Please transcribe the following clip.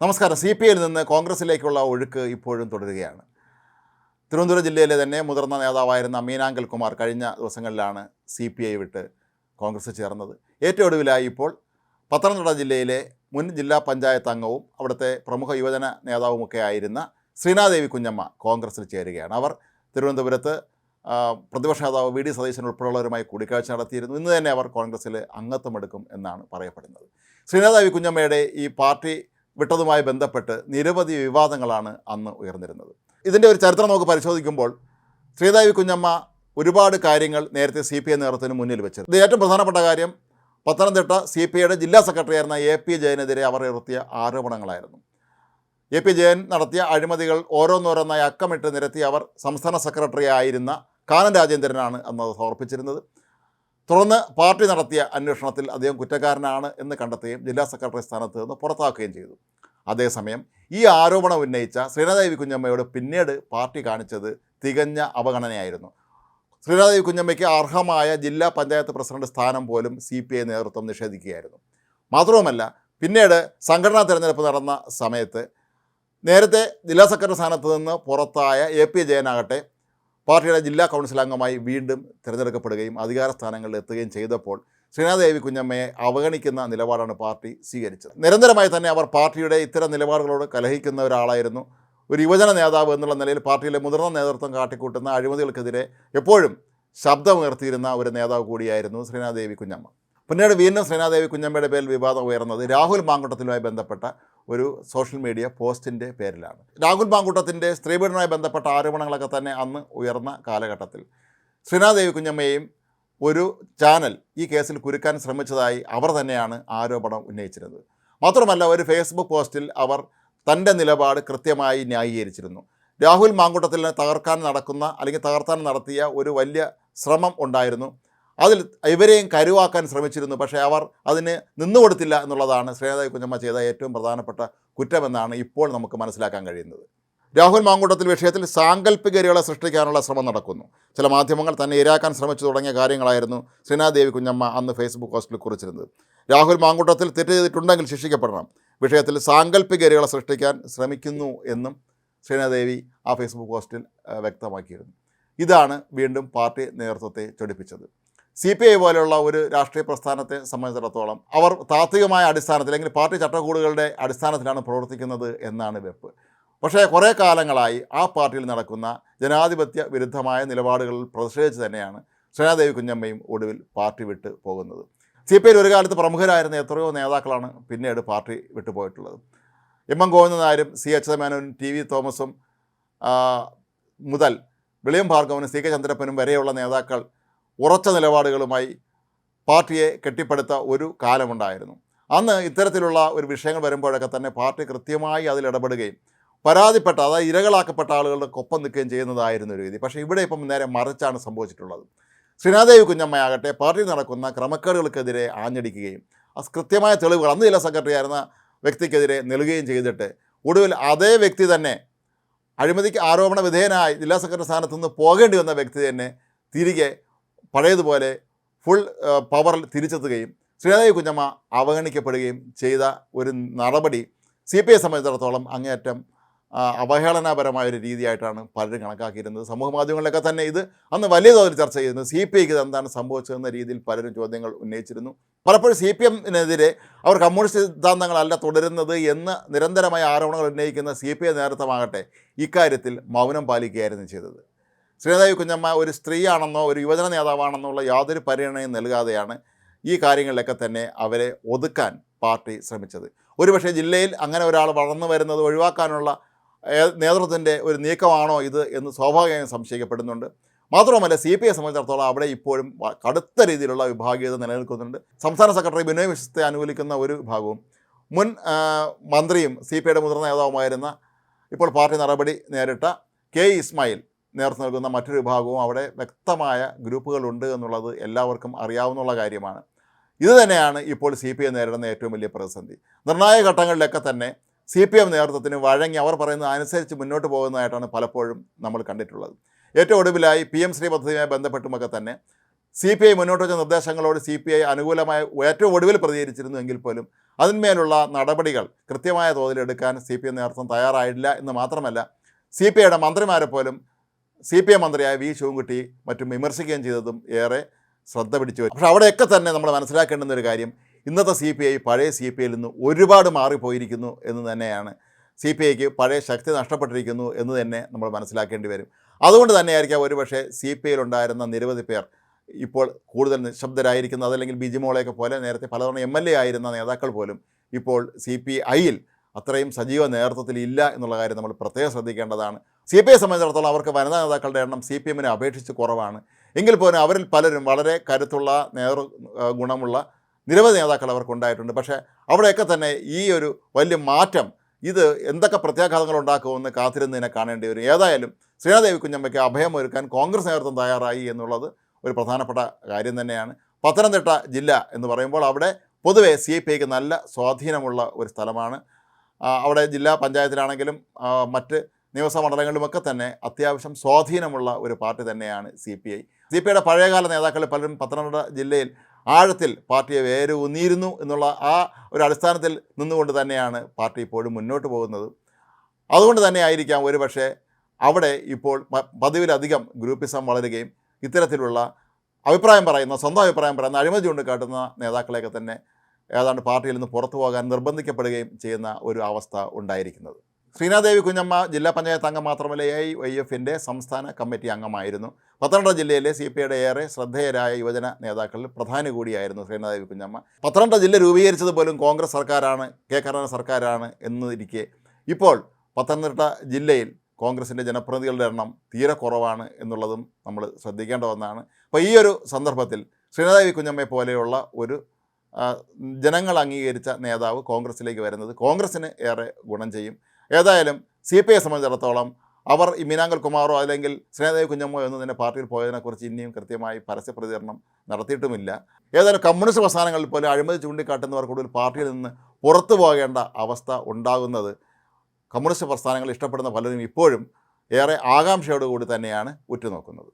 നമസ്കാരം. C P ഐയിൽ നിന്ന് കോൺഗ്രസിലേക്കുള്ള ഒഴുക്ക് ഇപ്പോഴും തുടരുകയാണ്. തിരുവനന്തപുരം ജില്ലയിലെ തന്നെ മുതിർന്ന നേതാവായിരുന്ന മീനാങ്കൽ കുമാർ കഴിഞ്ഞ ദിവസങ്ങളിലാണ് സി പി ഐ വിട്ട് കോൺഗ്രസ് ചേർന്നത്. ഏറ്റവും ഒടുവിലായി ഇപ്പോൾ പത്തനംതിട്ട ജില്ലയിലെ മുൻ ജില്ലാ പഞ്ചായത്ത് അംഗവും അവിടുത്തെ പ്രമുഖ യുവജന നേതാവുമൊക്കെ ആയിരുന്ന ശ്രീനാദേവി കുഞ്ഞമ്മ കോൺഗ്രസിൽ ചേരുകയാണ്. അവർ തിരുവനന്തപുരത്ത് പ്രതിപക്ഷ നേതാവ് വി ഡി സതീശൻ ഉൾപ്പെടെയുള്ളവരുമായി കൂടിക്കാഴ്ച നടത്തിയിരുന്നു. ഇന്ന് തന്നെ അവർ കോൺഗ്രസ്സിൽ അംഗത്വമെടുക്കും എന്നാണ് പറയപ്പെടുന്നത്. ശ്രീനാദേവി കുഞ്ഞമ്മയുടെ ഈ പാർട്ടി വിട്ടതുമായി ബന്ധപ്പെട്ട് നിരവധി വിവാദങ്ങളാണ് അന്ന് ഉയർന്നിരുന്നത്. ഇതിന്റെ ഒരു ചരിത്രം നമുക്ക് പരിശോധിക്കുമ്പോൾ ശ്രീദേവി കുഞ്ഞമ്മ ഒരുപാട് കാര്യങ്ങൾ നേരത്തെ സി പി ഐ നേതൃത്വത്തിന് മുന്നിൽ വെച്ചത് ഇത് ഏറ്റവും പ്രധാനപ്പെട്ട കാര്യം പത്തനംതിട്ട സി പി ഐയുടെ ജില്ലാ സെക്രട്ടറി ആയിരുന്ന എ പി ജയനെതിരെ അവർ ഉയർത്തിയ ആരോപണങ്ങളായിരുന്നു. എ പി ജയൻ നടത്തിയ അഴിമതികൾ ഓരോന്നോരോന്നായി അക്കമിട്ട് നിരത്തി അവർ സംസ്ഥാന സെക്രട്ടറി ആയിരുന്ന കാനൻ രാജേന്ദ്രനാണ് അന്ന് സമർപ്പിച്ചിരുന്നത്. തുടർന്ന് പാർട്ടി നടത്തിയ അന്വേഷണത്തിൽ അദ്ദേഹം കുറ്റക്കാരനാണ് എന്ന് കണ്ടെത്തുകയും ജില്ലാ സെക്രട്ടറി സ്ഥാനത്ത് നിന്ന് പുറത്താക്കുകയും ചെയ്തു. അതേസമയം ഈ ആരോപണം ഉന്നയിച്ച ശ്രീനാദേവി കുഞ്ഞമ്മയോട് പിന്നീട് പാർട്ടി കാണിച്ചത് തികഞ്ഞ അവഗണനയായിരുന്നു. ശ്രീനാദേവി കുഞ്ഞമ്മയ്ക്ക് അർഹമായ ജില്ലാ പഞ്ചായത്ത് പ്രസിഡന്റ് സ്ഥാനം പോലും സി പി ഐ നേതൃത്വം നിഷേധിക്കുകയായിരുന്നു. മാത്രവുമല്ല പിന്നീട് സംഘടനാ തിരഞ്ഞെടുപ്പ് നടന്ന സമയത്ത് നേരത്തെ ജില്ലാ സെക്രട്ടറി സ്ഥാനത്ത് നിന്ന് പുറത്തായ എ പി ജയനാകട്ടെ പാർട്ടിയുടെ ജില്ലാ കൗൺസിൽ അംഗമായി വീണ്ടും തിരഞ്ഞെടുക്കപ്പെടുകയും അധികാര സ്ഥാനങ്ങളിൽ എത്തുകയും ചെയ്തപ്പോൾ ശ്രീനാദേവി കുഞ്ഞമ്മയെ അവഗണിക്കുന്ന നിലപാടാണ് പാർട്ടി സ്വീകരിച്ചത്. നിരന്തരമായി തന്നെ അവർ പാർട്ടിയുടെ ഇത്തരം നിലപാടുകളോട് കലഹിക്കുന്ന ഒരാളായിരുന്നു. ഒരു യുവജന നേതാവ് എന്നുള്ള നിലയിൽ പാർട്ടിയിലെ മുതിർന്ന നേതൃത്വം കാട്ടിക്കൂട്ടുന്ന അഴിമതികൾക്കെതിരെ എപ്പോഴും ശബ്ദമുയർത്തിയിരുന്ന ഒരു നേതാവ് കൂടിയായിരുന്നു ശ്രീനാദേവി കുഞ്ഞമ്മ. പിന്നീട് വീണ്ടും ശ്രീനാദേവി കുഞ്ഞമ്മയുടെ പേരിൽ വിവാദം ഉയർന്നത് രാഹുൽ മാങ്കുട്ടത്തിലുമായി ബന്ധപ്പെട്ട ഒരു സോഷ്യൽ മീഡിയ പോസ്റ്റിന്റെ പേരിലാണ്. രാഹുൽ പാങ്കുട്ടത്തിന്റെ സ്ത്രീപീഡനവുമായി ബന്ധപ്പെട്ട ആരോപണങ്ങളൊക്കെ തന്നെ അന്ന് ഉയർന്ന കാലഘട്ടത്തിൽ. ശ്രീനാദേവി കുഞ്ഞമ്മയെയും ഒരു ചാനൽ ഈ കേസിൽ കുരുക്കാൻ ശ്രമിച്ചതായി അവർ തന്നെയാണ് ആരോപണം ഉന്നയിച്ചിരുന്നത്. മാത്രമല്ല ഒരു ഫേസ്ബുക്ക് പോസ്റ്റിൽ അവർ തന്റെ നിലപാട് കൃത്യമായി ന്യായീകരിച്ചിരുന്നു. രാഹുൽ മാങ്കുട്ടത്തിൽ തകർക്കാൻ നടക്കുന്ന അല്ലെങ്കിൽ തകർത്താൻ നടത്തിയ ഒരു വലിയ ശ്രമം ഉണ്ടായിരുന്നു. അതിൽ ഇവരെയും കരുവാക്കാൻ ശ്രമിച്ചിരുന്നു. പക്ഷേ അവർ അതിന് നിന്നുകൊടുത്തില്ല എന്നുള്ളതാണ് ശ്രീനാഥായി കുഞ്ഞമ്മ ചെയ്ത ഏറ്റവും പ്രധാനപ്പെട്ട കുറ്റമെന്നാണ് ഇപ്പോൾ നമുക്ക് മനസ്സിലാക്കാൻ കഴിയുന്നത്. രാഹുൽ മാങ്കൂട്ടത്തിൽ വിഷയത്തിൽ സാങ്കല്പികരികളെ സൃഷ്ടിക്കാനുള്ള ശ്രമം നടക്കുന്നു. ചില മാധ്യമങ്ങൾ തന്നെ ഇരാക്കാൻ ശ്രമിച്ചു തുടങ്ങിയ കാര്യങ്ങളായിരുന്നു ശ്രീനാദേവി കുഞ്ഞമ്മ അന്ന് ഫേസ്ബുക്ക് പോസ്റ്റിൽ കുറിച്ചിരുന്നത്. രാഹുൽ മാങ്കൂട്ടത്തിൽ തെറ്റ് ചെയ്തിട്ടുണ്ടെങ്കിൽ ശിക്ഷിക്കപ്പെടണം. വിഷയത്തിൽ സാങ്കല്പികരികളെ സൃഷ്ടിക്കാൻ ശ്രമിക്കുന്നു എന്നും ശ്രീനാദേവി ആ ഫേസ്ബുക്ക് പോസ്റ്റിൽ വ്യക്തമാക്കിയിരുന്നു. ഇതാണ് വീണ്ടും പാർട്ടി നേതൃത്വത്തെ ചൊടിപ്പിച്ചത്. സി പി ഐ പോലെയുള്ള ഒരു രാഷ്ട്രീയ പ്രസ്ഥാനത്തെ സംബന്ധിച്ചിടത്തോളം അവർ താത്വികമായ അടിസ്ഥാനത്തിൽ അല്ലെങ്കിൽ പാർട്ടി ചട്ടക്കൂടുകളുടെ അടിസ്ഥാനത്തിലാണ് പ്രവർത്തിക്കുന്നത് എന്നാണ് വെപ്പ്. പക്ഷേ കുറേ കാലങ്ങളായി ആ പാർട്ടിയിൽ നടക്കുന്ന ജനാധിപത്യ വിരുദ്ധമായ നിലപാടുകളിൽ പ്രതിഷേധിച്ച് തന്നെയാണ് ശ്രീനാദേവി കുഞ്ഞമ്മയും ഒടുവിൽ പാർട്ടി വിട്ട് പോകുന്നത്. സി പി ഐയിൽ ഒരു കാലത്ത് പ്രമുഖരായിരുന്ന എത്രയോ നേതാക്കളാണ് പിന്നീട് പാർട്ടി വിട്ടുപോയിട്ടുള്ളത് എം എം ഗോവിന്ദൻ നായരും സി എച്ച് മേനോനും ടി വി തോമസും മുതൽ വിളിയം ഭാർഗവനും സി കെ ചന്ദ്രപ്പനും വരെയുള്ള നേതാക്കൾ ഉറച്ച നിലപാടുകളുമായി പാർട്ടിയെ കെട്ടിപ്പടുത്ത ഒരു കാലമുണ്ടായിരുന്നു. അന്ന് ഇത്തരത്തിലുള്ള ഒരു വിഷയങ്ങൾ വരുമ്പോഴൊക്കെ തന്നെ പാർട്ടി കൃത്യമായി അതിൽ ഇടപെടുകയും പരാതിപ്പെട്ട അതായത് ഇരകളാക്കപ്പെട്ട ആളുകളുടെ ഒപ്പം നിൽക്കുകയും ചെയ്യുന്നതായിരുന്നു ഒരു രീതി. പക്ഷേ ഇവിടെ ഇപ്പം നേരെ മറിച്ചാണ് സംഭവിച്ചിട്ടുള്ളത്. ശ്രീനാദേവി കുഞ്ഞമ്മയാകട്ടെ പാർട്ടിയിൽ നടക്കുന്ന ക്രമക്കേടുകൾക്കെതിരെ ആഞ്ഞടിക്കുകയും കൃത്യമായ തെളിവുകൾ അന്ന് ജില്ലാ സെക്രട്ടറി ആയിരുന്ന വ്യക്തിക്കെതിരെ നൽകുകയും ചെയ്തിട്ട് ഒടുവിൽ അതേ വ്യക്തി തന്നെ അഴിമതിക്ക് ആരോപണ വിധേയനായി ജില്ലാ സെക്രട്ടറി സ്ഥാനത്ത് നിന്ന് പോകേണ്ടി വന്ന വ്യക്തി തന്നെ തിരികെ പഴയതുപോലെ ഫുൾ പവറിൽ തിരിച്ചെത്തുകയും ശ്രീനാദേവി കുഞ്ഞമ്മ അവഗണിക്കപ്പെടുകയും ചെയ്ത ഒരു നടപടി സി പി ഐ സംബന്ധിച്ചിടത്തോളം അങ്ങേയറ്റം അവഹേളനപരമായ ഒരു രീതിയായിട്ടാണ് പലരും കണക്കാക്കിയിരുന്നത്. സമൂഹ മാധ്യമങ്ങളിലൊക്കെ തന്നെ ഇത് അന്ന് വലിയ തോതിൽ ചർച്ച ചെയ്യുന്നു സി പി ഐക്ക് എന്താണ് സംഭവിച്ചതെന്ന രീതിയിൽ പലരും ചോദ്യങ്ങൾ ഉന്നയിച്ചിരുന്നു. പലപ്പോഴും സി പി എമ്മിനെതിരെ അവർ കമ്മ്യൂണിസ്റ്റ് സിദ്ധാന്തങ്ങളല്ല തുടരുന്നത് എന്ന് നിരന്തരമായ ആരോപണങ്ങൾ ഉന്നയിക്കുന്ന സി പി ഐ നേതൃത്വമാകട്ടെ ഇക്കാര്യത്തിൽ മൗനം പാലിക്കുകയായിരുന്നു ചെയ്തത്. ശ്രീദേവി കുഞ്ഞമ്മ ഒരു സ്ത്രീയാണെന്നോ ഒരു യുവജന നേതാവാണെന്നോ ഉള്ള യാതൊരു പരിഗണനയും നൽകാതെയാണ് ഈ കാര്യങ്ങളിലൊക്കെ തന്നെ അവരെ ഒതുക്കാൻ പാർട്ടി ശ്രമിച്ചത്. ഒരുപക്ഷെ ജില്ലയിൽ അങ്ങനെ ഒരാൾ വളർന്നു വരുന്നത് ഒഴിവാക്കാനുള്ള നേതൃത്വത്തിന്റെ ഒരു നീക്കമാണോ ഇത് എന്ന് സ്വാഭാവികമായും സംശയിക്കപ്പെടുന്നുണ്ട്. മാത്രവുമല്ല സി പി ഐ സംബന്ധിച്ചിടത്തോളം അവിടെ ഇപ്പോഴും കടുത്ത രീതിയിലുള്ള വിഭാഗീയത നിലനിൽക്കുന്നുണ്ട്. സംസ്ഥാന സെക്രട്ടറി ബിനോയ് വിശ്വസത്തെ അനുകൂലിക്കുന്ന ഒരു വിഭാഗവും മുൻ മന്ത്രിയും സി പി ഐയുടെ മുതിർന്ന നേതാവുമായിരുന്ന ഇപ്പോൾ പാർട്ടി നടപടി നേരിട്ട കെ ഇസ്മായിൽ നേതൃത്വം നൽകുന്ന മറ്റൊരു വിഭാഗവും അവിടെ വ്യക്തമായ ഗ്രൂപ്പുകളുണ്ട് എന്നുള്ളത് എല്ലാവർക്കും അറിയാവുന്ന കാര്യമാണ്. ഇത് തന്നെയാണ് ഇപ്പോൾ സി പി എം നേരിടുന്ന ഏറ്റവും വലിയ പ്രതിസന്ധി. നിർണായക ഘട്ടങ്ങളിലൊക്കെ തന്നെ സി പി എം നേതൃത്വത്തിന് വഴങ്ങി അവർ പറയുന്നത് അനുസരിച്ച് മുന്നോട്ട് പോകുന്നതായിട്ടാണ് പലപ്പോഴും നമ്മൾ കണ്ടിട്ടുള്ളത്. ഏറ്റവും ഒടുവിലായി പി എം ശ്രീ പദ്ധതിയുമായി ബന്ധപ്പെട്ടുമൊക്കെ തന്നെ സി പി ഐ മുന്നോട്ട് വെച്ച നിർദ്ദേശങ്ങളോട് സി പി ഐ അനുകൂലമായ ഏറ്റവും ഒടുവിൽ പ്രതികരിച്ചിരുന്നു എങ്കിൽ പോലും അതിന്മേലുള്ള നടപടികൾ കൃത്യമായ തോതിലെടുക്കാൻ സി പി എം നേതൃത്വം തയ്യാറായില്ല എന്ന് മാത്രമല്ല സി പി ഐയുടെ മന്ത്രിമാരെ പോലും സി പി എം മന്ത്രിയായ വി ശിവൻകുട്ടി മറ്റും വിമർശിക്കുകയും ചെയ്തതും ഏറെ ശ്രദ്ധ പിടിച്ചു വരും. പക്ഷേ അവിടെയൊക്കെ തന്നെ നമ്മൾ മനസ്സിലാക്കേണ്ടുന്ന ഒരു കാര്യം ഇന്നത്തെ സി പി ഐ പഴയ സി പി ഐയിൽ നിന്ന് ഒരുപാട് മാറിപ്പോയിരിക്കുന്നു എന്ന് തന്നെയാണ് സി പി ഐക്ക് പഴയ ശക്തി നഷ്ടപ്പെട്ടിരിക്കുന്നു എന്ന് തന്നെ നമ്മൾ മനസ്സിലാക്കേണ്ടി വരും. അതുകൊണ്ട് തന്നെയായിരിക്കാം ഒരുപക്ഷെ സി പി ഐയിലുണ്ടായിരുന്ന നിരവധി പേർ ഇപ്പോൾ കൂടുതൽ നിശബ്ദരായിരിക്കുന്നത് അതല്ലെങ്കിൽ ബിജിമോളെയൊക്കെ പോലെ നേരത്തെ പലതവണ എം എൽ എ ആയിരുന്ന നേതാക്കൾ പോലും ഇപ്പോൾ സി പി ഐയിൽ അത്രയും സജീവ നേതൃത്വത്തിൽ ഇല്ല എന്നുള്ള കാര്യം നമ്മൾ പ്രത്യേകം ശ്രദ്ധിക്കേണ്ടതാണ്. സി പി ഐ സംബന്ധിച്ചിടത്തോളം അവർക്ക് വനിതാ നേതാക്കളുടെ എണ്ണം സി പി എമ്മിനെ അപേക്ഷിച്ച് കുറവാണ്. എങ്കിൽ പോലും അവരിൽ പലരും വളരെ കരുത്തുള്ള നേതൃ ഗുണമുള്ള നിരവധി നേതാക്കൾ അവർക്കുണ്ടായിട്ടുണ്ട് പക്ഷേ അവിടെയൊക്കെ തന്നെ ഈ ഒരു വലിയ മാറ്റം ഇത് എന്തൊക്കെ പ്രത്യാഘാതങ്ങൾ ഉണ്ടാക്കുമെന്ന് കാത്തിരുന്നതിനെ കാണേണ്ടി വരും. ഏതായാലും ശ്രീനാദേവി കുഞ്ഞമ്മയ്ക്ക് അഭയമൊരുക്കാൻ കോൺഗ്രസ് നേതൃത്വം തയ്യാറായി എന്നുള്ളത് ഒരു പ്രധാനപ്പെട്ട കാര്യം തന്നെയാണ്. പത്തനംതിട്ട ജില്ല എന്ന് പറയുമ്പോൾ അവിടെ പൊതുവെ സി പി ഐക്ക് നല്ല സ്വാധീനമുള്ള ഒരു സ്ഥലമാണ്. അവിടെ ജില്ലാ പഞ്ചായത്തിലാണെങ്കിലും മറ്റ് നിയമസഭാ മണ്ഡലങ്ങളിലുമൊക്കെ തന്നെ അത്യാവശ്യം സ്വാധീനമുള്ള ഒരു പാർട്ടി തന്നെയാണ് C P I. C P ഐയുടെ പഴയകാല നേതാക്കൾ പലരും പത്തനംതിട്ട ജില്ലയിൽ ആഴത്തിൽ പാർട്ടിയെ വേരൂന്നിയിരുന്നു എന്നുള്ള ആ ഒരു അടിസ്ഥാനത്തിൽ നിന്നുകൊണ്ട് തന്നെയാണ് പാർട്ടി ഇപ്പോഴും മുന്നോട്ട് പോകുന്നത്. അതുകൊണ്ട് തന്നെ ആയിരിക്കാം ഒരുപക്ഷെ അവിടെ ഇപ്പോൾ പതിവിലധികം ഗ്രൂപ്പിസം വളരുകയും ഇത്തരത്തിലുള്ള അഭിപ്രായം പറയുന്ന സ്വന്തം അഭിപ്രായം പറയുന്ന അഴിമതി ചൂണ്ടിക്കാട്ടുന്ന നേതാക്കളെയൊക്കെ തന്നെ ഏതാണ്ട് പാർട്ടിയിൽ നിന്ന് പുറത്തു പോകാൻ നിർബന്ധിക്കപ്പെടുകയും ചെയ്യുന്ന ഒരു അവസ്ഥ ഉണ്ടായിരിക്കുന്നത്. ശ്രീനാദേവി കുഞ്ഞമ്മ ജില്ലാ പഞ്ചായത്ത് അംഗം മാത്രമല്ല എ ഐ വൈ എഫിന്റെ സംസ്ഥാന കമ്മിറ്റി അംഗമായിരുന്നു. പത്തനംതിട്ട ജില്ലയിലെ സി പി ഐയുടെ ഏറെ ശ്രദ്ധേയരായ യുവജന നേതാക്കളിൽ പ്രധാന കൂടിയായിരുന്നു ശ്രീനാദേവി കുഞ്ഞമ്മ. പത്തനംതിട്ട ജില്ല രൂപീകരിച്ചത് പോലും കോൺഗ്രസ് സർക്കാരാണ് കെ കരുണാകരൻ സർക്കാരാണ് എന്നിരിക്കെ. ഇപ്പോൾ പത്തനംതിട്ട ജില്ലയിൽ കോൺഗ്രസിന്റെ ജനപ്രതിനിധികളുടെ എണ്ണം തീരെ കുറവാണ് എന്നുള്ളതും നമ്മൾ ശ്രദ്ധിക്കേണ്ട ഒന്നാണ്. അപ്പോൾ ഈ ഒരു സന്ദർഭത്തിൽ ശ്രീനാദേവി കുഞ്ഞമ്മയെ പോലെയുള്ള ഒരു ജനങ്ങൾ അംഗീകരിച്ച നേതാവ് കോൺഗ്രസിലേക്ക് വരുന്നത് കോൺഗ്രസ്സിന് ഏറെ ഗുണം ചെയ്യും. ഏതായാലും സി പി ഐയെ സംബന്ധിച്ചിടത്തോളം അവർ ഈ മീനാങ്കൽ കുമാറോ അല്ലെങ്കിൽ സ്നേഹദേവ് കുഞ്ഞമ്മോ എന്ന് തന്നെ പാർട്ടിയിൽ പോയതിനെക്കുറിച്ച് ഇനിയും കൃത്യമായി പരസ്യ പ്രതികരണം നടത്തിയിട്ടുമില്ല. ഏതായാലും കമ്മ്യൂണിസ്റ്റ് പ്രസ്ഥാനങ്ങളിൽ പോലും അഴിമതി ചൂണ്ടിക്കാട്ടുന്നവർ കൂടുതൽ പാർട്ടിയിൽ നിന്ന് പുറത്തു പോകേണ്ട അവസ്ഥ ഉണ്ടാകുന്നത് കമ്മ്യൂണിസ്റ്റ് പ്രസ്ഥാനങ്ങൾ ഇഷ്ടപ്പെടുന്ന പലരും ഇപ്പോഴും ഏറെ ആകാംക്ഷയോടുകൂടി തന്നെയാണ് ഉറ്റുനോക്കുന്നത്.